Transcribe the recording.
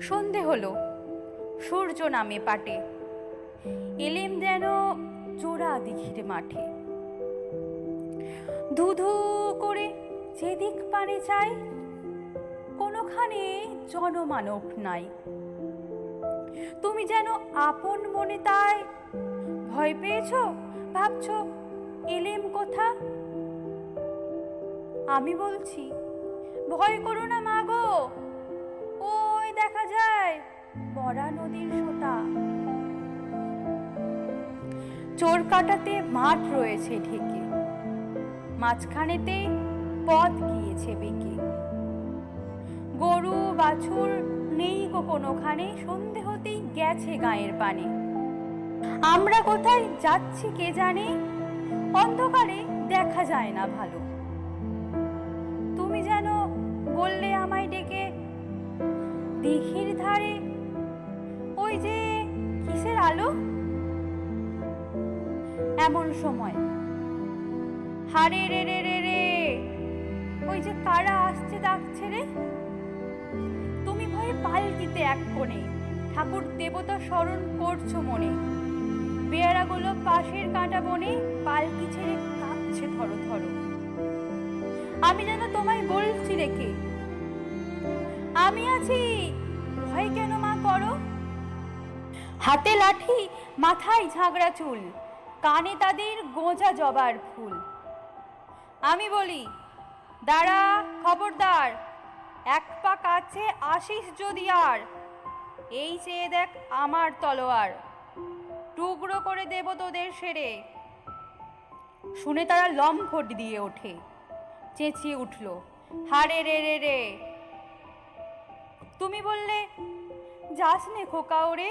সন্ধে হলো। সূর্য নামে পাটে। এলেম যেন চোরা দিঘির মাঠে। ধুধু করে যেদিক পারে চাই, কোনোখানে জনমানব নাই। তুমি যেন আপন মনে তাই, ভয় পেয়েছ, ভাবছ, এলেম কোথা? আমি বলছি, ভয় করো না মা গো। ওই দেখা যায় বড়া নদীর সোতা। চোর কাটাতে মাঠ রয়েছে ঢেকে। মাঝখানেতে পথ গিয়েছে বেঁকে। গরু, বাছুর নেই গো কোনোখানে, সন্ধে হতেই গেছে গায়ের পানে। আমরা কোথায় যাচ্ছি কে জানে? অন্ধকারে দেখা যায় না ভালো। তুমি যেন বললে আমায় ডেকে, দিঘির ধারে ওই যে কিসের আলো? এমন সময়, হারে রে রে রে রে, ওই যে কারা আসছে ডাকছে রে। তুমি ভয়ে পাল্টিতে এক কোণে, ঠাকুর দেবতা স্মরণ করছ মনে। বেয়ারাগুলো পাশের কাঁটা বনে পালকি ছেড়ে কাঁপছে ধরো ধরো আমি যেন তোমায় বলছি রেখে আমি আছি হাতে লাঠি, মাথায় ঝাগড়া চুল, কানে তাদের গোঁজা জবার ফুল। আমি বলি, দাঁড়া, খবরদার, এক পা কাছে আসিস যদি আর, এই চেয়ে দেখ আমার তলোয়ার, টুকরো করে দেব তোদের সেরে। শুনে তারা লম্ফট দিয়ে ওঠে, চেঁচিয়ে উঠল, হারে রে রে রে। তুমি বললে, যাস নে খোকা ওরে